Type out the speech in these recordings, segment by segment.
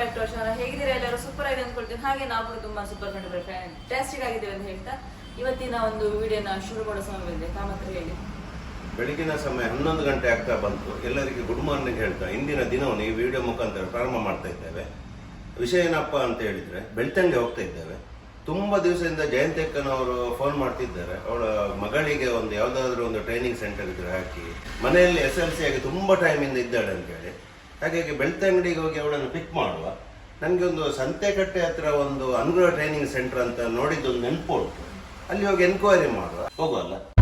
Back to our ಎಲ್ಲರೂ super ಆಗಿದೆ ಅಂದ್ಕೊಳ್ತೀನಿ ಹಾಗೆ ನಾವು ತುಂಬಾ ಸೂಪರ್ ಕಂಡು ಫ್ಯಾಂಟಾಸ್ಟಿಕ್ ಆಗಿದ್ದೇವೆ ಅಂತ ಹೇಳ್ತಾ ಇವತ್ತಿನ ಒಂದು ವಿಡಿಯೋನ ಶುರು ಮಾಡೋ ಸಮಯ ಬಂದಿದೆ. ಕಾಮತ್ರ ಹೇಳಿ. ಬೆಳಗಿನ ಸಮಯ ಹನ್ನೊಂದು ಗಂಟೆ ಆಗ್ತಾ ಬಂತು. ಎಲ್ಲರಿಗೆ ಗುಡ್ ಮಾರ್ನಿಂಗ್ ಹೇಳ್ತಾ ಇಂದಿನ ದಿನವನ್ನು ಈ ವಿಡಿಯೋ ಮುಖಾಂತರ ಪ್ರಾರಂಭ ಮಾಡ್ತಾ ಇದ್ದೇವೆ. ವಿಷಯ ಏನಪ್ಪ ಅಂತ ಹೇಳಿದ್ರೆ ಬೆಳ್ತಂಗೆ ಹೋಗ್ತಾ ಇದ್ದೇವೆ. ತುಂಬಾ ದಿವಸದಿಂದ ಜಯಂತಿ ಅಕ್ಕನವರು ಫೋನ್ ಮಾಡ್ತಿದ್ದಾರೆ. ಅವಳ ಮಗಳಿಗೆ ಒಂದು ಯಾವ್ದಾದ್ರು ಒಂದು ಟ್ರೈನಿಂಗ್ ಸೆಂಟರ್ ಇದ್ರೆ ಹಾಕಿ, ಮನೆಯಲ್ಲಿ ಎಸ್ ಎಲ್ ಸಿ ಆಗಿ ತುಂಬಾ ಟೈಮಿಂದ ಇದ್ದಾಳೆ ಅಂತ ಹೇಳಿ. ಹಾಗಾಗಿ ಬೆಳ್ತಂಗಡಿಗೆ ಹೋಗಿ ಅವಳನ್ನು ಪಿಕ್ ಮಾಡುವ. ನನಗೆ ಒಂದು ಸಂತೆಕಟ್ಟೆ ಹತ್ರ ಒಂದು ಅನುಗ್ರಹ ಟ್ರೈನಿಂಗ್ ಸೆಂಟರ್ ಅಂತ ನೋಡಿದ್ದೊಂದು ನೆನಪು ಉಂಟು. ಅಲ್ಲಿ ಹೋಗಿ ಎನ್ಕ್ವೈರಿ ಮಾಡುವ. ಹೋಗುವಲ್ಲ?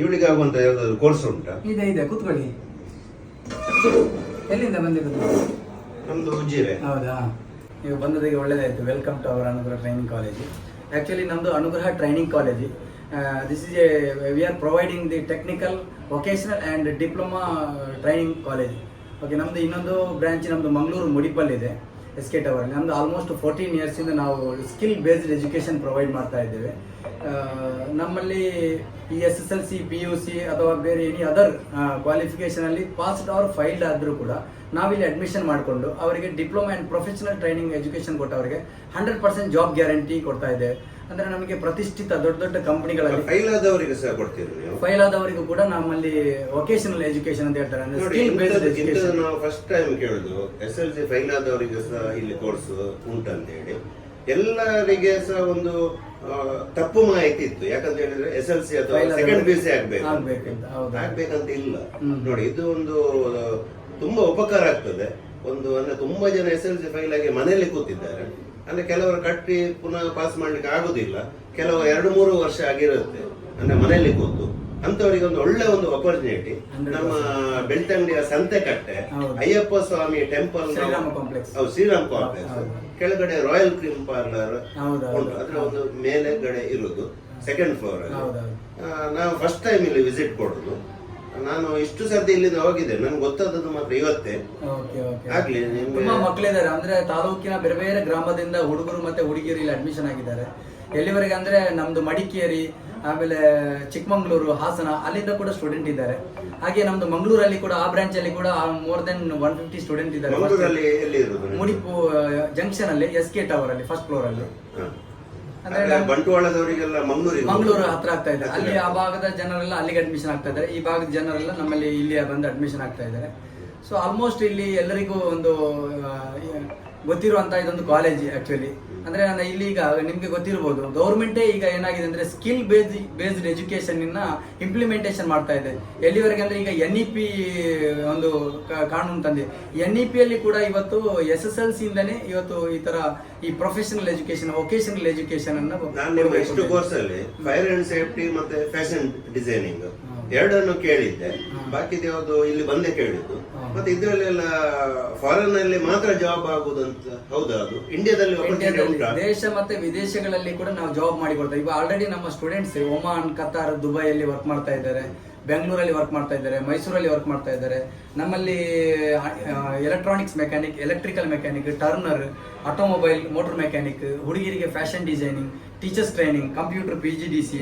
ಇವಳಿಗೆ ಆಗುವಂತ ಯಾವ್ದಾದ್ರು ಕೋರ್ಸ್ ಉಂಟಾ? ಇದೆ ಇದೆ ಕೂತ್ಕೊಳ್ಳಿ. ಎಲ್ಲಿಂದ ಬಂದಿರೋದು? ನಮ್ದು ಉಜ್ಜಿರೆ. ಹೌದಾ? ನೀವು ಬಂದದಿಗೆ ಒಳ್ಳೆದಾಯಿತು. Welcome to our Anugraha training college actually ನಮ್ಮದು Anugraha training college this is a we are providing the technical vocational and diploma training college okay ನಮ್ಮದು ಇನ್ನೊಂದು ಬ್ರ್ಯಾಂಚ್ ನಮ್ಮದು ಮಂಗಳೂರು ಮುಡಿಪಲ್ ಇದೆ ಎಸ್ ಕೆ ನಮ್ಮದು ಆಲ್ಮೋಸ್ಟ್ ಫೋರ್ಟೀನ್ ಇಯರ್ಸಿಂದ ನಾವು ಸ್ಕಿಲ್ ಬೇಸ್ಡ್ ಎಜುಕೇಷನ್ ಪ್ರೊವೈಡ್ ಮಾಡ್ತಾ ಇದ್ದೇವೆ. ನಮ್ಮಲ್ಲಿ ಈ S S L C P U C ಅಥವಾ ಬೇರೆ ಎನಿ ಅದರ್ ಕ್ವಾಲಿಫಿಕೇಷನಲ್ಲಿ ಪಾಸ್ಡ್ ಆರ್ ಫೈಲ್ಡ್ ಆದರೂ ಕೂಡ ನಾವಿಲ್ಲಿ ಅಡ್ಮಿಷನ್ ಮಾಡಿಕೊಂಡು ಅವರಿಗೆ diploma and professional training education ಕೊಟ್ಟವರಿಗೆ hundred percent job guarantee ಕೊಡ್ತಾ ಇದ್ದೇವೆ. ಅಂದರೆ ನಮಗೆ ಪ್ರತಿಷ್ಠಿತ ದೊಡ್ಡ ದೊಡ್ಡ ಕಂಪನಿಗಳಲ್ಲಿ ಫೈಲ್ ಆದವರಿಗೆ ಸಹ ಕೊಡ್ತೀರಿ ಫೈಲ್ ಆದವರಿಗೂ ಕೂಡ ನಮ್ಮಲ್ಲಿ ವೊಕೇಶನಲ್ ಎಜುಕೇಶನ್ ಅಂತ ಹೇಳ್ತಾರೆ. ಅಂದ್ರೆ ಸ್ಕಿಲ್ ಬೇಸ್ಡ್ ಎಜುಕೇಶನ್ ನಾವು ಫಸ್ಟ್ ಟೈಮ್ ಕೇಳುದು ಎಸ್ ಎಲ್ ಸಿ ಫೈಲ್ ಆದವರಿಗೆ ಸಹ ಇಲ್ಲಿ ಕೋರ್ಸ್ ಅಂತ ಹೇಳಿ ಎಲ್ಲರಿಗೆ ಸಹ ಒಂದು ತಪ್ಪು ಮಾಹಿತಿ ಇತ್ತು. ಯಾಕಂತ ಹೇಳಿದ್ರೆ ಎಸ್ ಎಲ್ ಸಿ ಅಥವಾ ಸೆಕೆಂಡ್ ಪಿ ಸಿ ಆಗ್ಬೇಕು. ಆಗ್ಬೇಕಂತ ಇಲ್ಲ. ನೋಡಿ ಇದು ಒಂದು ತುಂಬಾ ಉಪಕಾರ ಆಗ್ತದೆ. ಒಂದು ಅಂದ್ರೆ ತುಂಬಾ ಜನ ಎಸ್ ಎಲ್ ಸಿ ಫೈಲ್ ಆಗಿ ಮನೆಯಲ್ಲಿ ಕೂತಿದ್ದಾರೆ. ಅಂದ್ರೆ ಕೆಲವರು ಕಟ್ಟಿ ಪುನಃ ಪಾಸ್ ಮಾಡ್ಲಿಕ್ಕೆ ಆಗುದಿಲ್ಲ. ಕೆಲವು ಎರಡು ಮೂರು ವರ್ಷ ಆಗಿರುತ್ತೆ. ಅಂದ್ರೆ ಮನೆಯಲ್ಲಿ ಕೂತು. ಅಂತವರಿಗೆ ಒಂದು ಒಳ್ಳೆ ಒಂದು ಅಪರ್ಚುನಿಟಿ ನಮ್ಮ ಬೆಳ್ತಂಗಡಿಯ ಸಂತೆ ಕಟ್ಟೆ. Ayyappa Swamy temple Shrirama complex. ಹೌದು ಶ್ರೀರಾಮ್ ಕಾಂಪ್ಲೆಕ್ಸ್ ಕೆಳಗಡೆ ರಾಯಲ್ ಕ್ರೀಮ್ ಪಾರ್ಲರ್. ಉಂಟು. ಅದ್ರ ಒಂದು ಮೇಲೆಗಡೆ ಇರುದು ಸೆಕೆಂಡ್ ಫ್ಲೋರ್ ಅಲ್ಲಿ. ನಾವು ಫಸ್ಟ್ ಟೈಮ್ ಇಲ್ಲಿ ವಿಸಿಟ್ ಕೊಡುದು. ನಾನು ಇಷ್ಟು ಸರ್ತಿ ಇಲ್ಲಿಂದ ಹೋಗಿದ್ದೆ. ನನ್ಗೆ ಗೊತ್ತಾದದ್ದು ಮಾತ್ರ ಇವತ್ತೇ. Okay okay. ಆಗ್ಲಿ ನಿಮ್ಗೆ ತುಂಬಾ ಮಕ್ಕಳಿದ್ದಾರೆ ಅಂದ್ರೆ ತಾಲೂಕಿನ ಬೇರೆ ಬೇರೆ ಗ್ರಾಮದಿಂದ ಹುಡುಗರು ಮತ್ತೆ ಹುಡುಗಿಯರು ಇಲ್ಲಿ ಅಡ್ಮಿಷನ್ ಆಗಿದ್ದಾರೆ. ಎಲ್ಲಿವರೆಗೆ ಅಂದ್ರೆ ನಮ್ದು ಮಡಿಕೇರಿ ಆಮೇಲೆ ಚಿಕ್ಕಮಂಗ್ಳೂರು ಹಾಸನ ಅಲ್ಲಿಂದ ಕೂಡ ಸ್ಟೂಡೆಂಟ್ ಇದ್ದಾರೆ. ಹಾಗೆ ನಮ್ದು ಮಂಗಳೂರಲ್ಲಿ ಕೂಡ ಆ ಬ್ರಾಂಚ್ ಅಲ್ಲಿ ಕೂಡ more than one fifty student ಇದ್ದಾರೆ. ಮಂಗಳೂರಲ್ಲಿ ಎಲ್ಲಿ ಇರುದು ಮುಡಿಪು ಜಂಕ್ಷನ್ ಅಲ್ಲಿ ಎಸ್ ಕೆ ಟವರ್ ಅಲ್ಲಿ ಫಸ್ಟ್ ಫ್ಲೋರ್ ಅಲ್ಲಿ. ಅಂದ್ರೆ ಬಂಟ್ವಾಳದವರಿಗೆಲ್ಲ ಮಂಗಳೂರಿಗೆ ಮಂಗಳೂರು ಹತ್ರ ಆಗ್ತಾ ಇದೆ. ಅಲ್ಲಿ ಆ ಭಾಗದ ಜನರೆಲ್ಲ ಅಲ್ಲಿಗೆ ಅಡ್ಮಿಷನ್ ಆಗ್ತಾ ಇದ್ದಾರೆ. ಈ ಭಾಗದ ಜನರೆಲ್ಲ ನಮ್ಮಲ್ಲಿ ಇಲ್ಲಿ ಬಂದು ಅಡ್ಮಿಷನ್ ಆಗ್ತಾ ಇದ್ದಾರೆ. ಸೊ ಆಲ್ಮೋಸ್ಟ್ ಇಲ್ಲಿ ಎಲ್ಲರಿಗೂ ಒಂದು ಗೊತ್ತಿರುವಂತ ಇದೊಂದು ಕಾಲೇಜ್ ಆಕ್ಚುಲಿ ಅಂದ್ರೆ ನಾನು ಇಲ್ಲಿ ಈಗ ನಿಮ್ಗೆ ಗೊತ್ತಿರ್ಬೋದು ಗೌರ್ಮೆಂಟೇ ಈಗ ಏನಾಗಿದೆ ಅಂದ್ರೆ ಸ್ಕಿಲ್ ಬೇಸ್ ಬೇಸ್ಡ್ ಎಜುಕೇಶನ್ ಇನ್ನ ಇಂಪ್ಲಿಮೆಂಟೇಷನ್ ಮಾಡ್ತಾ ಇದೆ. ಎಲ್ಲಿವರೆಗೆ ಅಂದ್ರೆ ಈಗ ಎನ್ ಇ ಪಿ ಒಂದು ಕಾನೂನು ತಂದೆ ಎನ್ ಇ ಅಲ್ಲಿ ಕೂಡ ಇವತ್ತು ಎಸ್ ಎಸ್ ಎಲ್ ಸಿ ಇಂದಾನೆ ಇವತ್ತು ಈ ತರ ಈ ಪ್ರೊಫೆಷನಲ್ ಎಜುಕೇಶನ್ ವೊಕೇಶನಲ್ ಎಜುಕೇಶನ್ ಅನ್ನ ಫೈರ್ ಅಂಡ್ ಸೇಫ್ಟಿ ಮತ್ತೆ ಫ್ಯಾಷನ್ ಡಿಸೈನಿಂಗ್ ಎರಡನ್ನು ಕೇಳಿದ್ದೆ. ಬಾಕಿ ಬಾಕಿದು ಯಾವುದು ಇಲ್ಲಿ ಬಂದೆ ಕೇಳಿದ್ದು. ಮತ್ತೆ ಇದರಲ್ಲೆಲ್ಲ ಫಾರಿನ್ ಅಲ್ಲಿ ಮಾತ್ರ ಜಾಬ್ ಆಗುದಂತ ಹೌದಾ ಅದು. ಇಂಡಿಯಾದಲ್ಲಿ ದೇಶ ಮತ್ತೆ ವಿದೇಶಗಳಲ್ಲಿ ಕೂಡ ನಾವು ಜಾಬ್ ಮಾಡಿಕೊಡ್ತೇವೆ ಇವಾಗ ಆಲ್ರೆಡಿ ನಮ್ಮ ಸ್ಟೂಡೆಂಟ್ಸ್ ಒಮಾನ್ ಕತಾರ್ ದುಬೈಯಲ್ಲಿ ವರ್ಕ್ ಮಾಡ್ತಾ ಇದ್ದಾರೆ. ಬೆಂಗಳೂರಲ್ಲಿ ವರ್ಕ್ ಮಾಡ್ತಾ ಇದ್ದಾರೆ. ಮೈಸೂರಲ್ಲಿ ವರ್ಕ್ ಮಾಡ್ತಾ ಇದ್ದಾರೆ. ನಮ್ಮಲ್ಲಿ electronics mechanic electrical mechanic turner automobile motor mechanic ಹುಡುಗಿರಿಗೆ fashion designing teachers training computer P G D C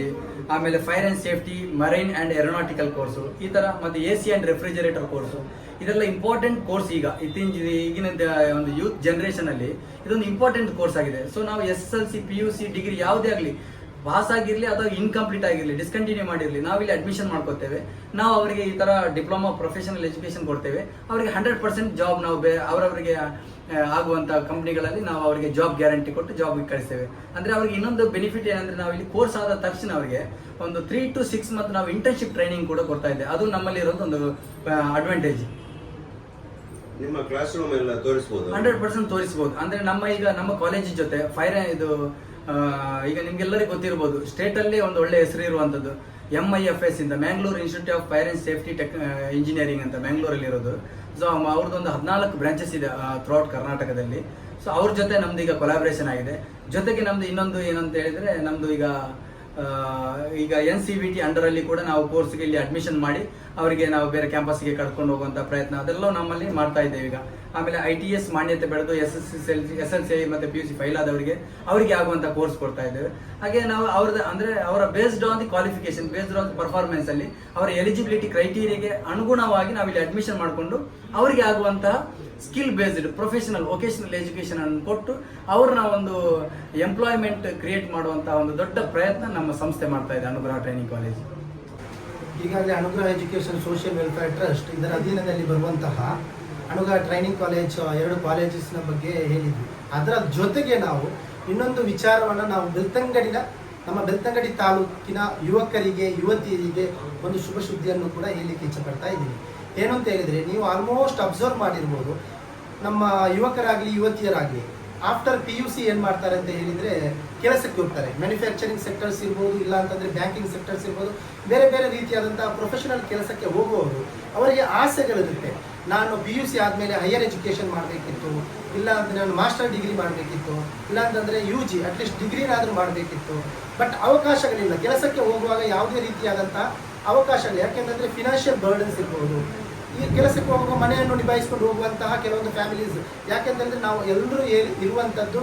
ಆಮೇಲೆ fire and safety marine and aeronautical course ಈ ಥರ ಮತ್ತು A C and refrigerator course ಇದೆಲ್ಲ ಇಂಪಾರ್ಟೆಂಟ್ ಕೋರ್ಸ್ ಈಗ ಇತ್ತೀಚಿನ ಈಗಿನ ಒಂದು youth ಜನ್ರೇಷನಲ್ಲಿ ಇದೊಂದು ಇಂಪಾರ್ಟೆಂಟ್ ಕೋರ್ಸ್ ಆಗಿದೆ. ಸೊ ನಾವು S L C P U C degree ಯಾವುದೇ ಆಗಲಿ ಪಾಸ್ ಆಗಿರಲಿ ಅಥವಾ ಇನ್ಕಂಪ್ಲೀಟ್ ಆಗಿರಲಿ ಡಿಸ್ಕಂಟಿನ್ಯೂ ಮಾಡಿರಲಿ ನಾವಿಲ್ಲಿ ಅಡ್ಮಿಷನ್ ಮಾಡ್ಕೋತೇವೆ. ನಾವು ಅವರಿಗೆ ಈ ತರ ಡಿಪ್ಲೊಮಾ ಪ್ರೊಫೆಷನಲ್ ಎಜುಕೇಶನ್ ಕೊಡ್ತೇವೆ. ಅವರಿಗೆ ಹಂಡ್ರೆಡ್ ಪರ್ಸೆಂಟ್ ಜಾಬ್ ನಾವು ಬೇ ಅವರವರಿಗೆ ಆಗುವಂಥ ಕಂಪ್ನಿಗಳಲ್ಲಿ ನಾವು ಅವರಿಗೆ ಜಾಬ್ ಗ್ಯಾರಂಟಿ ಕೊಟ್ಟು ಜಾಬ್ ಕಳಿಸ್ತೇವೆ ಅಂದ್ರೆ ಅವ್ರಿಗೆ ಇನ್ನೊಂದು ಬೆನಿಫಿಟ್ ಏನಂದ್ರೆ ನಾವು ಇಲ್ಲಿ ಕೋರ್ಸ್ ಆದ ತಕ್ಷಣ ಅವರಿಗೆ ಒಂದು ತ್ರೀ ಟು ಸಿಕ್ಸ್ ಮಂತ್ ನಾವು ಇಂಟರ್ನ್ಶಿಪ್ ಟ್ರೈನಿಂಗ್ ಕೂಡ ಕೊಡ್ತಾ ಇದ್ದೇವೆ ಅದು ನಮ್ಮಲ್ಲಿ ಇರೋದು ಒಂದು ಅಡ್ವಾಂಟೇಜ್ ನಿಮ್ಮ ಕ್ಲಾಸ್ ರೂಮ್ ಎಲ್ಲ ತೋರಿಸಬಹುದು ಹಂಡ್ರೆಡ್ ಪರ್ಸೆಂಟ್ ತೋರಿಸಬಹುದು ಅಂದ್ರೆ ನಮ್ಮ ಈಗ ನಮ್ಮ ಕಾಲೇಜ್ ಜೊತೆ ಫೈರ್ ಇದು ಈಗ ನಿಮ್ಗೆಲ್ಲರಿಗೂ ಗೊತ್ತಿರಬಹುದು ಸ್ಟೇಟ್ ಅಲ್ಲಿ ಒಂದು ಒಳ್ಳೆ ಹೆಸರು ಇರುವಂತದ್ದು ಎಂ ಐ ಎಫ್ ಎಸ್ ಇಂದ Mangalore institute of fire and safety tech engineering ಅಂತ ಮ್ಯಾಂಗ್ಳೂರಲ್ಲಿ ಇರೋದು. ಸೊ ಅವ್ರದ್ದು ಒಂದು ಹದಿನಾಲ್ಕು ಬ್ರಾಂಚಸ್ ಇದೆ ಥ್ರೂಔಟ್ ಕರ್ನಾಟಕದಲ್ಲಿ. ಸೊ ಅವ್ರ ಜೊತೆ ನಮ್ದು ಈಗ ಕೊಲಾಬ್ರೇಷನ್ ಆಗಿದೆ. ಜೊತೆಗೆ ನಮ್ದು ಇನ್ನೊಂದು ಏನಂತ ಹೇಳಿದ್ರೆ, ನಮ್ದು ಈಗ ಈಗ N C V T under ಅಲ್ಲಿ ಕೂಡ ನಾವು ಕೋರ್ಸ್ಗೆ ಇಲ್ಲಿ ಅಡ್ಮಿಷನ್ ಮಾಡಿ, ಅವರಿಗೆ ನಾವು ಬೇರೆ ಕ್ಯಾಂಪಸ್ಗೆ ಕರ್ಕೊಂಡು ಹೋಗುವಂಥ ಪ್ರಯತ್ನ ಅದೆಲ್ಲ ನಮ್ಮಲ್ಲಿ ಮಾಡ್ತಾ ಇದ್ದೇವೆ ಈಗ. ಆಮೇಲೆ ಐ ಟಿ ಎಸ್ ಮಾನ್ಯತೆ ಬೆಳೆದು S S L S L C ಮತ್ತೆ ಪಿ ಯು ಸಿ ಫೈಲ್ ಆದವರಿಗೆ ಅವರಿಗೆ ಆಗುವಂತ ಕೋರ್ಸ್ ಕೊಡ್ತಾ ಇದ್ದೇವೆ. ಹಾಗೆ ನಾವು ಅವ್ರದ್ದು ಅಂದ್ರೆ ಅವರ based on the qualification based on the performance ಅಲ್ಲಿ ಅವರ ಎಲಿಜಿಬಿಲಿಟಿ ಕ್ರೈಟೀರಿಯಾಗೆ ಅನುಗುಣವಾಗಿ ನಾವು ಇಲ್ಲಿ ಅಡ್ಮಿಷನ್ ಮಾಡಿಕೊಂಡು ಅವರಿಗೆ ಆಗುವಂತಹ skill based professional vocational education ಅನ್ನು ಕೊಟ್ಟು ಅವ್ರನ್ನ ಒಂದು ಎಂಪ್ಲಾಯ್ಮೆಂಟ್ ಕ್ರಿಯೇಟ್ ಮಾಡುವಂತಹ ಒಂದು ದೊಡ್ಡ ಪ್ರಯತ್ನ ನಮ್ಮ ಸಂಸ್ಥೆ ಮಾಡ್ತಾ ಇದೆ, ಅನುಗ್ರಹ ಟ್ರೈನಿಂಗ್ ಕಾಲೇಜ್ ಈಗಾಗಲೇ ಅನುಗ್ರಹ ಎಜುಕೇಶನ್ ಸೋಷಿಯಲ್ ವೆಲ್ಫೇರ್ ಟ್ರಸ್ಟ್ ಇದರ ಅಧೀನದಲ್ಲಿ ಬರುವಂತಹ ಅನುಗ್ರಹ ಟ್ರೈನಿಂಗ್ ಕಾಲೇಜ್ ಎರಡು ಕಾಲೇಜಸ್ನ ಬಗ್ಗೆ ಹೇಳಿದ್ವಿ. ಅದರ ಜೊತೆಗೆ ನಾವು ಇನ್ನೊಂದು ವಿಚಾರವನ್ನು ನಾವು ಬೆಳ್ತಂಗಡಿನ, ನಮ್ಮ ಬೆಳ್ತಂಗಡಿ ತಾಲೂಕಿನ ಯುವಕರಿಗೆ, ಯುವತಿಯರಿಗೆ ಒಂದು ಶುಭ ಸುದ್ದಿಯನ್ನು ಕೂಡ ಹೇಳಲಿಕ್ಕೆ ಇಚ್ಛಪಡ್ತಾ ಇದ್ದೀನಿ. ಏನು ಅಂತ ಹೇಳಿದರೆ, ನೀವು ಆಲ್ಮೋಸ್ಟ್ ಅಬ್ಸರ್ವ್ ಮಾಡಿರ್ಬೋದು, ನಮ್ಮ ಯುವಕರಾಗಲಿ, ಯುವತಿಯರಾಗಲಿ ಆಫ್ಟರ್ ಪಿ ಯು ಸಿ ಏನು ಮಾಡ್ತಾರೆ ಅಂತ ಹೇಳಿದರೆ, ಕೆಲಸಕ್ಕೆ ಹೋಗ್ತಾರೆ. ಮ್ಯಾನುಫ್ಯಾಕ್ಚರಿಂಗ್ ಸೆಕ್ಟರ್ಸ್ ಇರ್ಬೋದು, ಇಲ್ಲ ಅಂತಂದರೆ ಬ್ಯಾಂಕಿಂಗ್ ಸೆಕ್ಟರ್ಸ್ ಇರ್ಬೋದು, ಬೇರೆ ಬೇರೆ ರೀತಿಯಾದಂಥ ಪ್ರೊಫೆಷನಲ್ ಕೆಲಸಕ್ಕೆ ಹೋಗುವವರು, ಅವರಿಗೆ ಆಸೆಗಳಿರುತ್ತೆ. ನಾನು ಪಿ ಯು ಸಿ ಆದಮೇಲೆ ಹೈಯರ್ ಎಜುಕೇಷನ್ ಮಾಡಬೇಕಿತ್ತು ಇಲ್ಲ ಅಂದರೆ ನಾನು ಮಾಸ್ಟರ್ ಡಿಗ್ರಿ ಮಾಡಬೇಕಿತ್ತು ಇಲ್ಲ ಅಂತಂದರೆ ಯು ಜಿ ಅಟ್ಲೀಸ್ಟ್ ಡಿಗ್ರಿನಾದರೂ ಮಾಡಬೇಕಿತ್ತು. ಬಟ್ ಅವಕಾಶಗಳಿಲ್ಲ. ಕೆಲಸಕ್ಕೆ ಹೋಗುವಾಗ ಯಾವುದೇ ರೀತಿಯಾದಂಥ ಅವಕಾಶಗಳು ಯಾಕೆಂತಂದರೆ ಫಿನಾನ್ಷಿಯಲ್ ಬರ್ಡನ್ಸ್ ಇರ್ಬೋದು. ಈ ಕೆಲಸಕ್ಕೆ ಹೋಗುವ ಮನೆಯನ್ನು ನಿಭಾಯಿಸ್ಕೊಂಡು ಹೋಗುವಂತಹ ಕೆಲವೊಂದು ಫ್ಯಾಮಿಲೀಸ್ ಯಾಕೆಂತಂದರೆ ನಾವು ಎಲ್ಲರೂ ಇರುವಂಥದ್ದು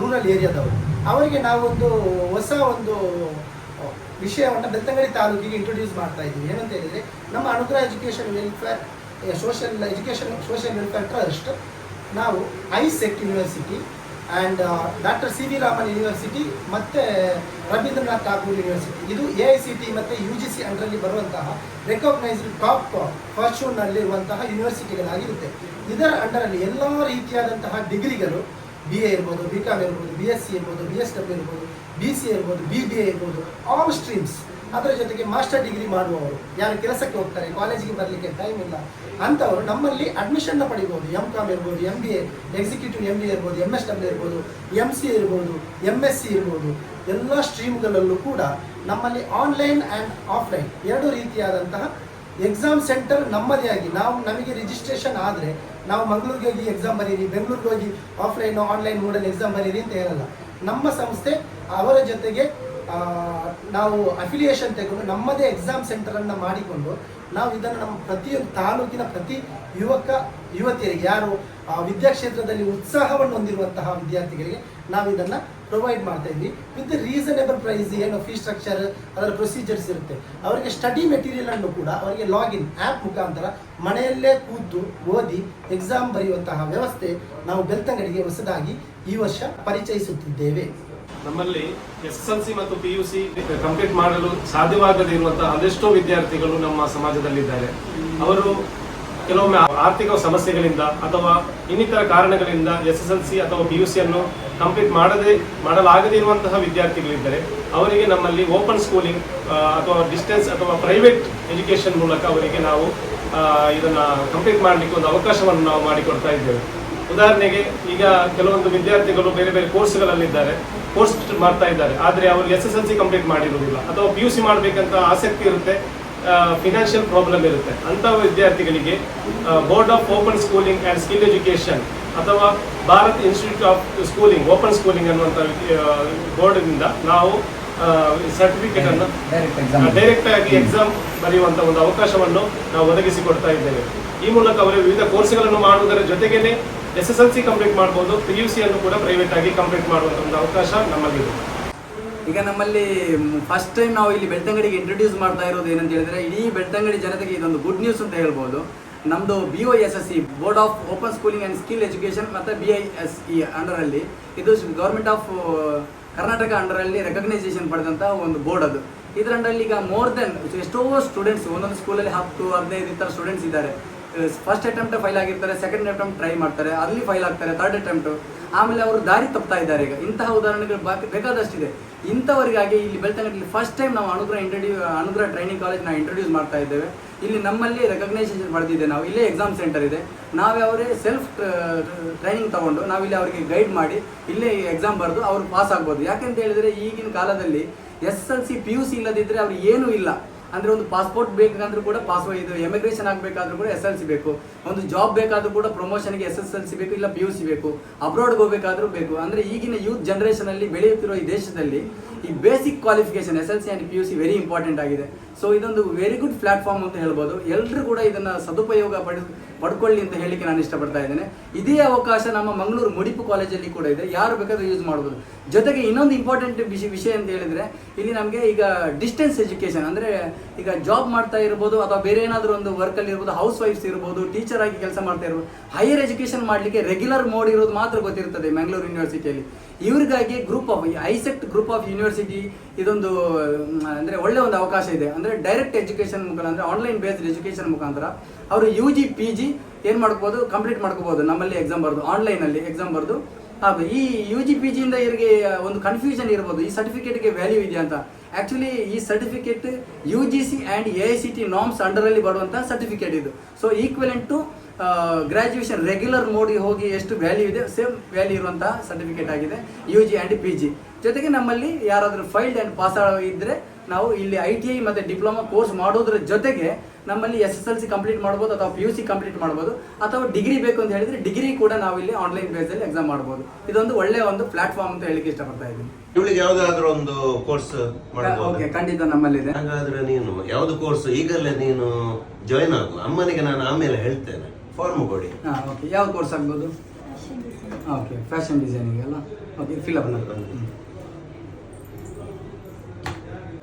ರೂರಲ್ ಏರಿಯಾದವರು ಅವರಿಗೆ ನಾವೊಂದು ಹೊಸ ಒಂದು ವಿಷಯವನ್ನು ಬೆಳ್ತಂಗಡಿ ತಾಲೂಕಿಗೆ ಇಂಟ್ರೊಡ್ಯೂಸ್ ಮಾಡ್ತಾ ಇದ್ದೀವಿ. ಏನಂತ ಹೇಳಿದರೆ, ನಮ್ಮ Anugraha education welfare social education social welfare trust ನಾವು AISECT university and doctor C V Raman university ಮತ್ತು ರವೀಂದ್ರನಾಥ್ ಠಾಗೂರ್ ಯೂನಿವರ್ಸಿಟಿ ಇದು ಎ ಐ ಸಿ ಟಿ ಮತ್ತು ಯು ಜಿ ಸಿ ಅಂಡರಲ್ಲಿ ಬರುವಂತಹ ರೆಕಗ್ನೈಸ್ಡ್ ಟಾಪ್ ಫಾರ್ಚೂನ್ನಲ್ಲಿರುವಂತಹ ಯೂನಿವರ್ಸಿಟಿಗಳಾಗಿರುತ್ತೆ ಇದರ ಅಂಡರಲ್ಲಿ ಎಲ್ಲ ರೀತಿಯಾದಂತಹ ಡಿಗ್ರಿಗಳು ಬಿ ಎ ಇರ್ಬೋದು ಬಿ ಕಾಮ್ ಇರ್ಬೋದು ಬಿ ಎಸ್ ಸಿ ಇರ್ಬೋದು ಬಿ ಎಸ್ ಡಬ್ಲ್ಯೂ ಇರ್ಬೋದು ಬಿ ಸಿ ಇರ್ಬೋದು ಬಿ ಬಿ ಎ ಇರ್ಬೋದು ಆಲ್ ಸ್ಟ್ರೀಮ್ಸ್ ಅದರ ಜೊತೆಗೆ ಮಾಸ್ಟರ್ ಡಿಗ್ರಿ ಮಾಡುವವರು. ಯಾರು ಕೆಲಸಕ್ಕೆ ಹೋಗ್ತಾರೆ ಕಾಲೇಜಿಗೆ ಬರಲಿಕ್ಕೆ ಟೈಮ್ ಇಲ್ಲ. ಅಂಥವರು ನಮ್ಮಲ್ಲಿ ಅಡ್ಮಿಷನ್ನ ಪಡಿಬೋದು. ಎಂ ಕಾಮ್ ಇರ್ಬೋದು M B A executive M B ಇರ್ಬೋದು ಎಂ ಎಸ್ ಡಬ್ಲ್ಯೂ ಇರ್ಬೋದು ಎಂ ಸಿ ಇರ್ಬೋದು ಎಂ ಎಸ್ ಸಿ ಇರ್ಬೋದು. ಎಲ್ಲ ಸ್ಟ್ರೀಮ್ಗಳಲ್ಲೂ ಕೂಡ ನಮ್ಮಲ್ಲಿ ಆನ್ಲೈನ್ ಆ್ಯಂಡ್ ಆಫ್ಲೈನ್ ಎರಡು ರೀತಿಯಾದಂತಹ ಎಕ್ಸಾಮ್ ಸೆಂಟರ್ ನಮ್ಮದೇ ಆಗಿ. ನಾವು ನಮಗೆ ರಿಜಿಸ್ಟ್ರೇಷನ್ ಆದರೆ ನಾವು ಮಂಗಳೂರಿಗೆ ಹೋಗಿ ಎಕ್ಸಾಮ್ ಬರೀರಿ, ಬೆಂಗಳೂರಿಗೆ ಹೋಗಿ ಆಫ್ಲೈನ್ ಆನ್ಲೈನ್ ಮೂಡಲ್ಲಿ ಎಕ್ಸಾಮ್ ಬರೀರಿ ಅಂತ ಹೇಳಲ್ಲ. ನಮ್ಮ ಸಂಸ್ಥೆ ಅವರ ಜೊತೆಗೆ ನಾವು ಅಫಿಲಿಯೇಷನ್ ತೆಗೆದು ನಮ್ಮದೇ ಎಕ್ಸಾಮ್ ಸೆಂಟರನ್ನು ಮಾಡಿಕೊಂಡು ನಾವು ಇದನ್ನು ನಮ್ಮ ಪ್ರತಿಯೊಂದು ತಾಲೂಕಿನ ಪ್ರತಿ ಯುವಕ, ಯುವತಿಯರಿಗೆ, ಯಾರು ವಿದ್ಯಾ ವಿದ್ಯಾಕ್ಷೇತ್ರದಲ್ಲಿ ಉತ್ಸಾಹವನ್ನು ಹೊಂದಿರುವಂತಹ ವಿದ್ಯಾರ್ಥಿಗಳಿಗೆ ನಾವು ಇದನ್ನು ಪ್ರೊವೈಡ್ ಮಾಡ್ತಾ ಇದ್ವಿ. ವಿತ್ ರೀಸನೇಬಲ್ ಪ್ರೈಸ್ ಏನು ಫೀ ಸ್ಟ್ರಕ್ಚರ್ ಅದರ ಪ್ರೊಸೀಜರ್ಸ್ ಇರುತ್ತೆ. ಅವರಿಗೆ ಸ್ಟಡಿ ಮೆಟೀರಿಯಲ್ ಅನ್ನು ಕೂಡ ಅವರಿಗೆ ಲಾಗಿನ್ ಆ್ಯಪ್ ಮುಖಾಂತರ ಮನೆಯಲ್ಲೇ ಕೂತು ಓದಿ ಎಕ್ಸಾಮ್ ಬರೆಯುವಂತಹ ವ್ಯವಸ್ಥೆ ನಾವು ಬೆಳ್ತಂಗಡಿಗೆ ಹೊಸದಾಗಿ ಈ ವರ್ಷ ಪರಿಚಯಿಸುತ್ತಿದ್ದೇವೆ. ನಮ್ಮಲ್ಲಿ ಎಸ್ ಎಸ್ ಎಲ್ ಸಿ ಮತ್ತು ಪಿ ಯು ಸಿ ಕಂಪ್ಲೀಟ್ ಮಾಡಲು ಸಾಧ್ಯವಾಗದೇ ಇರುವಂತಹ ಅದೆಷ್ಟೋ ವಿದ್ಯಾರ್ಥಿಗಳು ನಮ್ಮ ಸಮಾಜದಲ್ಲಿದ್ದಾರೆ. ಅವರು ಕೆಲವೊಮ್ಮೆ ಆರ್ಥಿಕ ಸಮಸ್ಯೆಗಳಿಂದ ಅಥವಾ ಇನ್ನಿತರ ಕಾರಣಗಳಿಂದ ಎಸ್ ಎಸ್ ಎಲ್ ಸಿ ಅಥವಾ ಪಿ ಯು ಸಿಯನ್ನು ಕಂಪ್ಲೀಟ್ ಮಾಡದೆ, ಮಾಡಲಾಗದೇ ಇರುವಂತಹ ವಿದ್ಯಾರ್ಥಿಗಳಿದ್ದರೆ. ಅವರಿಗೆ ನಮ್ಮಲ್ಲಿ ಓಪನ್ ಸ್ಕೂಲಿಂಗ್ ಅಥವಾ ಡಿಸ್ಟೆನ್ಸ್ ಅಥವಾ ಪ್ರೈವೇಟ್ ಎಜುಕೇಶನ್ ಮೂಲಕ ಅವರಿಗೆ ನಾವು ಇದನ್ನು ಇದನ್ನ ಕಂಪ್ಲೀಟ್ ಮಾಡಲಿಕ್ಕೆ ಒಂದು ಅವಕಾಶವನ್ನು ನಾವು ಮಾಡಿಕೊಡ್ತಾ ಇದ್ದೇವೆ. ಉದಾಹರಣೆಗೆ ಈಗ ಕೆಲವೊಂದು ವಿದ್ಯಾರ್ಥಿಗಳು ಬೇರೆ ಬೇರೆ ಕೋರ್ಸ್ಗಳಲ್ಲಿದ್ದಾರೆ ಕೋರ್ಸ್ ಮಾಡ್ತಾ ಇದ್ದಾರೆ. ಆದರೆ ಅವರು S S L C complete ಮಾಡಿರುವುದಿಲ್ಲ. ಅಥವಾ ಪಿ ಯು ಸಿ ಮಾಡಬೇಕಂತ ಆಸಕ್ತಿ ಇರುತ್ತೆ ಫಿನಾನ್ಷಿಯಲ್ ಪ್ರಾಬ್ಲಮ್ ಇರುತ್ತೆ. ಅಂತಹ ವಿದ್ಯಾರ್ಥಿಗಳಿಗೆ board of open schooling and skill education ಅಥವಾ Bharat institute of schooling open schooling ಅನ್ನುವಂಥ ಬೋರ್ಡ್ನಿಂದ ನಾವು ಸರ್ಟಿಫಿಕೇಟ್ ಅನ್ನು ಡೈರೆಕ್ಟ್ ಆಗಿ ಎಕ್ಸಾಮ್ ಬರೆಯುವಂತ ಒಂದು ಅವಕಾಶವನ್ನು ನಾವು ಒದಗಿಸಿಕೊಡ್ತಾ ಇದ್ದೇವೆ. ಈ ಮೂಲಕ ಅವರು ವಿವಿಧ ಕೋರ್ಸ್ಗಳನ್ನು ಮಾಡುವುದರ ಜೊತೆಗೇನೆ S S L C complete ಮಾಡ್ಬೋದು ಪಿ ಯು ಸಿ ಅನ್ನು ಕೂಡ ಪ್ರೈವೇಟ್ ಆಗಿ ಕಂಪ್ಲೀಟ್ ಮಾಡುವಂತ ಒಂದು ಅವಕಾಶ ನಮ್ಮಲ್ಲಿದೆ. ಈಗ ನಮ್ಮಲ್ಲಿ ಫಸ್ಟ್ ಟೈಮ್ ನಾವು ಇಲ್ಲಿ ಬೆಳ್ತಂಗಡಿಗೆ ಇಂಟ್ರೊಡ್ಯೂಸ್ ಮಾಡ್ತಾ ಇರೋದು ಏನಂತ ಹೇಳಿದ್ರೆ, ಇಡೀ ಬೆಳ್ತಂಗಡಿ ಜನತೆಗೆ ಇದೊಂದು ಗುಡ್ ನ್ಯೂಸ್ ಅಂತ ಹೇಳ್ಬೋದು. ನಮ್ಮದು B O S S C board of open schooling and skill education ಮತ್ತು ಬಿ ಐ ಎಸ್ ಇ ಅಂಡರಲ್ಲಿ. ಇದು ಗೌರ್ಮೆಂಟ್ ಆಫ್ ಕರ್ನಾಟಕ ಅಂಡರಲ್ಲಿ ರೆಕಗ್ನೈಸೇಷನ್ ಪಡೆದಂಥ ಒಂದು ಬೋರ್ಡ್ ಅದು. ಇದರಲ್ಲಿ ಈಗ ಮೋರ್ ದೆನ್ ಎಷ್ಟೋ ಸ್ಟೂಡೆಂಟ್ಸ್ ಒಂದೊಂದು ಸ್ಕೂಲಲ್ಲಿ ಹತ್ತು, ಹದಿನೈದು ಥರ ಸ್ಟೂಡೆಂಟ್ಸ್ ಇದ್ದಾರೆ. ಫಸ್ಟ್ ಅಟೆಂಪ್ಟ್ ಫೈಲ್ ಆಗಿರ್ತಾರೆ ಸೆಕೆಂಡ್ ಅಟೆಂಪ್ಟ್ ಟ್ರೈ ಮಾಡ್ತಾರೆ, ಅಲ್ಲಿ ಫೈಲ್ ಆಗ್ತಾರೆ ಥರ್ಡ್ ಅಟೆಂಪ್ಟ್ ಆಮೇಲೆ ಅವರು ದಾರಿ ತಪ್ತಾ ಇದ್ದಾರೆ ಈಗ. ಇಂತಹ ಉದಾಹರಣೆಗಳು ಬಾಕಿ ಬೇಕಾದಷ್ಟಿದೆ. ಇಂಥವರಿಗಾಗಿ ಇಲ್ಲಿ ಬೆಳ್ತಂಗಡಿಯಲ್ಲಿ ಫಸ್ಟ್ ಟೈಮ್ ನಾವು ಅನುಗ್ರಹ ಇಂಟ್ರಡ್ಯೂ ಅನುಗ್ರಹ ಟ್ರೈನಿಂಗ್ ಕಾಲೇಜ್ ನಾವು ಇಂಟ್ರೊಡ್ಯೂಸ್ ಮಾಡ್ತಾ ಇದ್ದೇವೆ. ಇಲ್ಲಿ ನಮ್ಮಲ್ಲಿ ರೆಕಗ್ನೈಸೇಷನ್ ಪಡೆದಿದೆ. ನಾವು ಇಲ್ಲೇ ಎಕ್ಸಾಮ್ ಸೆಂಟರ್ ಇದೆ. ನಾವೇ ಅವರೇ ಸೆಲ್ಫ್ ಟ್ರೈನಿಂಗ್ ತಗೊಂಡು ನಾವಿಲ್ಲಿ ಅವರಿಗೆ ಗೈಡ್ ಮಾಡಿ ಇಲ್ಲೇ ಎಕ್ಸಾಮ್ ಬರೆದು ಅವರು ಪಾಸ್ ಆಗ್ಬೋದು. ಯಾಕೆಂತ ಹೇಳಿದ್ರೆ ಈಗಿನ ಕಾಲದಲ್ಲಿ S L C P U C ಇಲ್ಲದಿದ್ದರೆ ಅವ್ರಿಗೆ ಏನೂ ಇಲ್ಲ. ಅಂದ್ರೆ ಒಂದು ಪಾಸ್ಪೋರ್ಟ್ ಬೇಕಂದ್ರೂ ಕೂಡ ಪಾಸ್ಪೋರ್ಟ್ ಇದು ಎಮಿಗ್ರೇಷನ್ ಆಗಬೇಕಾದ್ರೂ ಕೂಡ ಎಸ್ ಎಲ್ ಸಿ ಬೇಕು. ಒಂದು ಜಾಬ್ ಬೇಕಾದರೂ ಕೂಡ ಪ್ರಮೋಷನ್ಗೆ ಎಸ್ ಎಸ್ ಎಲ್ ಸಿ ಬೇಕು, ಇಲ್ಲ ಪಿ ಯು ಸಿ ಬೇಕು. ಅಬ್ರಾಡ್ಗೆ ಹೋಗಬೇಕಾದ್ರೂ ಬೇಕು. ಅಂದ್ರೆ ಈಗಿನ ಯೂತ್ ಜನರೇಷನ್ ಅಲ್ಲಿ ಬೆಳೆಯುತ್ತಿರೋ ಈ ದೇಶದಲ್ಲಿ ಈ basic qualification S L C and P U C very important ಆಗಿದೆ. ಸೊ ಇದೊಂದು ವೆರಿ ಗುಡ್ ಪ್ಲಾಟ್ಫಾರ್ಮ್ ಅಂತ ಹೇಳ್ಬೋದು. ಎಲ್ಲರೂ ಕೂಡ ಇದನ್ನು ಸದುಪಯೋಗ ಪಡೆ, ಪಡ್ಕೊಳ್ಳಿ ಅಂತ ಹೇಳಿಕ್ಕೆ ನಾನು ಇಷ್ಟಪಡ್ತಾ ಇದ್ದೇನೆ. ಇದೇ ಅವಕಾಶ ನಮ್ಮ ಮಂಗಳೂರು ಮುಡಿಪು ಕಾಲೇಜಲ್ಲಿ ಕೂಡ ಇದೆ. ಯಾರು ಬೇಕಾದರೂ ಯೂಸ್ ಮಾಡ್ಬೋದು. ಜೊತೆಗೆ ಇನ್ನೊಂದು ಇಂಪಾರ್ಟೆಂಟ್ ವಿಷಯ ವಿಷಯ ಅಂತ ಹೇಳಿದರೆ, ಇಲ್ಲಿ ನಮಗೆ ಈಗ ಡಿಸ್ಟೆನ್ಸ್ ಎಜುಕೇಷನ್ ಅಂದರೆ ಈಗ ಜಾಬ್ ಮಾಡ್ತಾ ಇರ್ಬೋದು ಅಥವಾ ಬೇರೆ ಏನಾದರೂ ಒಂದು ವರ್ಕಲ್ಲಿ ಇರ್ಬೋದು ಹೌಸ್ ವೈಫ್ಸ್ ಇರ್ಬೋದು ಟೀಚರ್ ಆಗಿ ಕೆಲಸ ಮಾಡ್ತಾ ಇರ್ಬೋದು ಹೈಯರ್ ಎಜುಕೇಷನ್ ಮಾಡಲಿಕ್ಕೆ ರೆಗ್ಯುಲರ್ ಮೋಡ್ ಇರೋದು ಮಾತ್ರ ಗೊತ್ತಿರ್ತದೆ ಮಂಗಳೂರು ಯೂನಿವರ್ಸಿಟಿಯಲ್ಲಿ ಇವರಿಗಾಗಿ group of AISECT group of university ಇದೊಂದು ಅಂದರೆ ಒಳ್ಳೆ ಒಂದು ಅವಕಾಶ ಇದೆ. ಅಂದ್ರೆ ಡೈರೆಕ್ಟ್ ಎಜುಕೇಶನ್ ಮುಖಾಂತರ ಅಂದ್ರೆ ಆನ್ಲೈನ್ ಬೇಸ್ಡ್ ಎಜುಕೇಶನ್ ಮುಖಾಂತರ ಅವರು ಯು ಜಿ ಪಿ ಜಿ ಏನು ಮಾಡ್ಕೋಬೋದು ಕಂಪ್ಲೀಟ್ ಮಾಡ್ಕೋಬೋದು. ನಮ್ಮಲ್ಲಿ ಎಕ್ಸಾಮ್ ಬರೆದು ಆನ್ಲೈನಲ್ಲಿ ಎಕ್ಸಾಮ್ ಬರೆದು. ಹಾಗೆ ಈ ಯು ಜಿ ಪಿ ಜಿಯಿಂದ ಇವರಿಗೆ ಒಂದು ಕನ್ಫ್ಯೂಷನ್ ಇರ್ಬೋದು. ಈ ಸರ್ಟಿಫಿಕೇಟ್ಗೆ ವ್ಯಾಲ್ಯೂ ಇದೆಯಾ ಅಂತ. ಆ್ಯಕ್ಚುಲಿ ಈ certificate U G C and A I C T norms ಅಂಡರಲ್ಲಿ ಬರುವಂಥ ಸರ್ಟಿಫಿಕೇಟ್ ಇದು. So equivalent to graduation regular ಮೋಡಿಗೆ ಹೋಗಿ ಎಷ್ಟು ವ್ಯಾಲ್ಯೂ ಇದೆ ಸೇಮ್ ವ್ಯಾಲ್ಯೂ ಇರುವಂತಹ ಸರ್ಟಿಫಿಕೇಟ್ ಆಗಿದೆ U G and P G ಜೊತೆಗೆ ನಮ್ಮಲ್ಲಿ ಯಾರಾದರೂ ಫೈಲ್ಡ್ ಆ್ಯಂಡ್ ಪಾಸ್ ಇದ್ದರೆ ನಾವು ಇಲ್ಲಿ ಐ ಟಿ ಐ ಮತ್ತು ಡಿಪ್ಲೊಮಾ ಕೋರ್ಸ್ ಮಾಡೋದ್ರ ಜೊತೆಗೆ ನಮ್ಮಲ್ಲಿ S S L C complete ಮಾಡ್ಬೋದು ಅಥವಾ ಪಿ ಯು ಸಿ ಕಂಪ್ಲೀಟ್ ಮಾಡ್ಬೋದು ಅಥವಾ ಡಿಗ್ರಿ ಬೇಕು ಅಂತ ಹೇಳಿದರೆ ಡಿಗ್ರಿ ಕೂಡ ನಾವು ಇಲ್ಲಿ ಆನ್ಲೈನ್ ಬೇಸಲ್ಲಿ ಎಕ್ಸಾಮ್ ಮಾಡ್ಬೋದು. ಇದೊಂದು ಒಳ್ಳೆಯ ಒಂದು ಪ್ಲಾಟ್ಫಾರ್ಮ್ ಅಂತ ಹೇಳಿಕ್ಕೆ ಇಷ್ಟಪಡ್ತಾ ಇದ್ದೀನಿ. ಇವಳಿಗೆ ಯಾವುದಾದ್ರೂ ಒಂದು ಕೋರ್ಸ್ ಓಕೆ ಖಂಡಿತ ನಮ್ಮಲ್ಲಿದೆ. ಹಾಗಾದ್ರೆ ನೀನು ಯಾವುದು ಕೋರ್ಸ್ ಈಗಲೇ ನೀನು ಜಾಯಿನ್ ಆಗು. ಅಮ್ಮನಿಗೆ ನಾನು ಆಮೇಲೆ ಹೇಳ್ತೇನೆ. ಫಾರ್ಮ್ ಕೊಡಿ. ಹಾಂ ಓಕೆ ಯಾವ ಕೋರ್ಸ್ ಆಗ್ಬೋದು? ಓಕೆ ಫ್ಯಾಷನ್ ಡಿಸೈನಿಂಗ್ ಅಲ್ಲ? ಓಕೆ ಫಿಲಪ್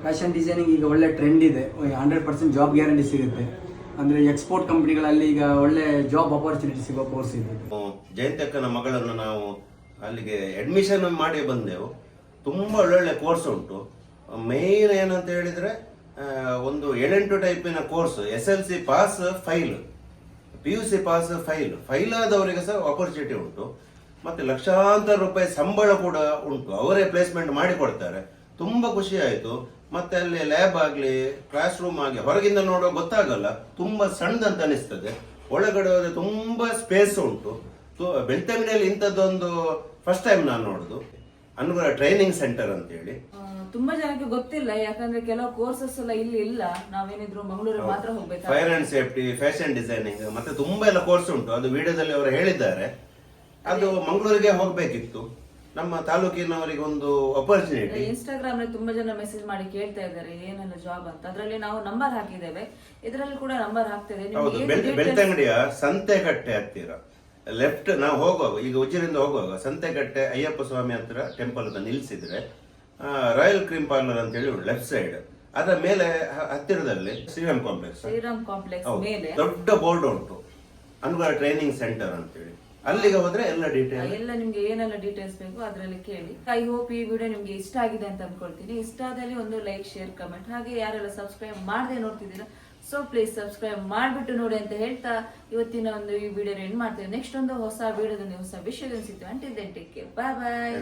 ಫ್ಯಾಷನ್ ಡಿಸೈನಿಂಗ್ ಈಗ ಒಳ್ಳೆ ಟ್ರೆಂಡ್ ಇದೆ. ಹಂಡ್ರೆಡ್ ಪರ್ಸೆಂಟ್ ಜಾಬ್ ಗ್ಯಾರಂಟಿ ಸಿಗುತ್ತೆ. ಅಂದರೆ ಎಕ್ಸ್ಪೋರ್ಟ್ ಕಂಪ್ನಿಗಳಲ್ಲಿ ಈಗ ಒಳ್ಳೆ ಜಾಬ್ ಅಪರ್ಚುನಿಟಿ ಸಿಗೋ ಕೋರ್ಸ್ ಇದೆ. ಜಯಂತಕ್ಕನ ಮಗಳನ್ನು ನಾವು ಅಲ್ಲಿಗೆ ಅಡ್ಮಿಷನ್ ಮಾಡಿ ಬಂದೆವು. ತುಂಬಾ ಒಳ್ಳೊಳ್ಳೆ ಕೋರ್ಸ್ ಉಂಟು. ಮೇನ್ ಏನಂತ ಹೇಳಿದ್ರೆ ಒಂದು ಏಳೆಂಟು ಟೈಪಿನ course S L C pass fail P U C pass fail fail ಆದವರಿಗೆ ಸಹ ಆಪರ್ಚುನಿಟಿ ಉಂಟು. ಮತ್ತೆ ಲಕ್ಷಾಂತರ ರೂಪಾಯಿ ಸಂಬಳ ಕೂಡ ಉಂಟು. ಅವರೇ ಪ್ಲೇಸ್ಮೆಂಟ್ ಮಾಡಿಕೊಡ್ತಾರೆ ತುಂಬಾ ಖುಷಿ ಆಯ್ತು. ಮತ್ತೆ ಅಲ್ಲಿ ಲ್ಯಾಬ್ ಆಗ್ಲಿ ಕ್ಲಾಸ್ ರೂಮ್ ಆಗಲಿ ಹೊರಗಿಂದ ನೋಡೋ ಗೊತ್ತಾಗಲ್ಲ. ತುಂಬಾ ಸಣ್ಣದಂತ ಅನಿಸ್ತದೆ. ಒಳಗಡೆ ಹೋದ್ರೆ ತುಂಬಾ ಸ್ಪೇಸ್ ಉಂಟು. ಬೆಳ್ತಂಗಡಿಯಲ್ಲಿ ಇಂಥದ್ದೊಂದು ಫಸ್ಟ್ ಟೈಮ್ ನಾನು ನೋಡುದು. ಅನುಗ್ರಹ ಟ್ರೈನಿಂಗ್ ಸೆಂಟರ್ ಅಂತ ಹೇಳಿ ತುಂಬಾ ಜನಕ್ಕೆ ಗೊತ್ತಿಲ್ಲ ಯಾಕಂದ್ರೆ ಕೆಲವು ಕೋರ್ಸಸ್ ಎಲ್ಲ ಇಲ್ಲಿ ಇಲ್ಲ. ನಾವೇನಿದ್ರು ಮಂಗಳೂರಿಗೆ ಮಾತ್ರ ಹೋಗ್ಬೇಕು? Fire and safety fashion designing ಮತ್ತೆ ತುಂಬಾ ಎಲ್ಲ ಕೋರ್ಸ್ ಉಂಟು. ಅದು ವಿಡಿಯೋದಲ್ಲಿ ಅವರು ಹೇಳಿದ್ದಾರೆ. ಅದು. ಮಂಗಳೂರಿಗೆ ಹೋಗ್ಬೇಕಿತ್ತು. ನಮ್ಮ ತಾಲೂಕಿನವರಿಗೆ ಒಂದು ಅಪರ್ಚುನಿಟಿ ಇನ್ಸ್ಟಾಗ್ರಾಮ್ನಲ್ಲಿ ತುಂಬಾ ಜನ ಮೆಸೇಜ್ ಮಾಡಿ ಕೇಳ್ತಾ ಇದ್ದಾರೆ ಏನೆಲ್ಲ ಜಾಬ್ ಅಂತ. ಅದರಲ್ಲಿ ನಾವು ನಂಬರ್ ಹಾಕಿದ್ದೇವೆ. ಇದರಲ್ಲಿ ಕೂಡ ನಂಬರ್ ಹಾಕ್ತೇವೆ ಹೌದು details- ಬೆಳ್ತಂಗಡಿಯ ಸಂತೆಕಟ್ಟೆ ಹತ್ತಿರ. ಲೆಫ್ಟ್ ನಾವು ಹೋಗುವಾಗ ಈಗ ಉಜ್ಜಿನಿಂದ ಹೋಗುವಾಗ ಸಂತೆಕಟ್ಟೆ ಅಯ್ಯಪ್ಪ ಸ್ವಾಮಿ ಹತ್ರ ಟೆಂಪಲ್ ಅಂತ ನಿಲ್ಸಿದ್ರೆ ರಾಯಲ್ ಕ್ರೀಮ್ ಪಾರ್ಲರ್ ಅಂತ ಹೇಳಿ ಲೆಫ್ಟ್ ಸೈಡ್ ಅದರ ಮೇಲೆ ಹ- ಹತ್ತಿರದಲ್ಲಿ ಶ್ರೀರಾಮ್ ಕಾಂಪ್ಲೆಕ್ಸ್ ಶ್ರೀರಾಮ್ ಕಾಂಪ್ಲೆಕ್ಸ್ ಹೌದು. ಮೇಲೆ. ದೊಡ್ಡ ಬೋರ್ಡ್ ಉಂಟು. ಅನುಗುಣ ಟ್ರೈನಿಂಗ್ ಸೆಂಟರ್ ಅಂತೇಳಿ. ಅಲ್ಲಿಗೆ ಹೋದ್ರೆ ಎಲ್ಲ ಡೀಟೇಲ್ ಎಲ್ಲ ನಿಮ್ಗೆ ಏನೆಲ್ಲ ಡೀಟೇಲ್ಸ್ ಬೇಕು ಅದರಲ್ಲಿ ಕೇಳಿ. ಐ ಹೋಪ್ ಈ ವಿಡಿಯೋ ನಿಮ್ಗೆ ಇಷ್ಟ ಆಗಿದೆ ಅಂತ ಅನ್ಕೊಳ್ತೀನಿ. ಇಷ್ಟ ಆದಲ್ಲಿ ಒಂದು ಲೈಕ್ ಶೇರ್ ಕಮೆಂಟ್ ಹಾಗೆ ಯಾರೆಲ್ಲ ಸಬ್ಸ್ಕ್ರೈಬ್ ಮಾಡದೆ ನೋಡ್ತಿದ್ದೀರಾ ಸೊ ಪ್ಲೀಸ್ ಸಬ್ಸ್ಕ್ರೈಬ್ ಮಾಡಿಬಿಟ್ಟು ನೋಡಿ ಅಂತ ಹೇಳ್ತಾ ಇವತ್ತಿನ ಒಂದು ಈ ವಿಡಿಯೋ ಎಂಡ್ ಮಾಡ್ತೇವೆ. ನೆಕ್ಸ್ಟ್ ಒಂದು ಹೊಸ ವಿಡಿಯೋದಲ್ಲಿ ಹೊಸ ವಿಷಯದಲ್ಲಿ ಸಿಗ್ತೇವೆ. ಅಂಟಿದ್ದೇನೆ ಟೇಕ್ ಕೇರ್ ಬಾಯ್ ಬಾಯ್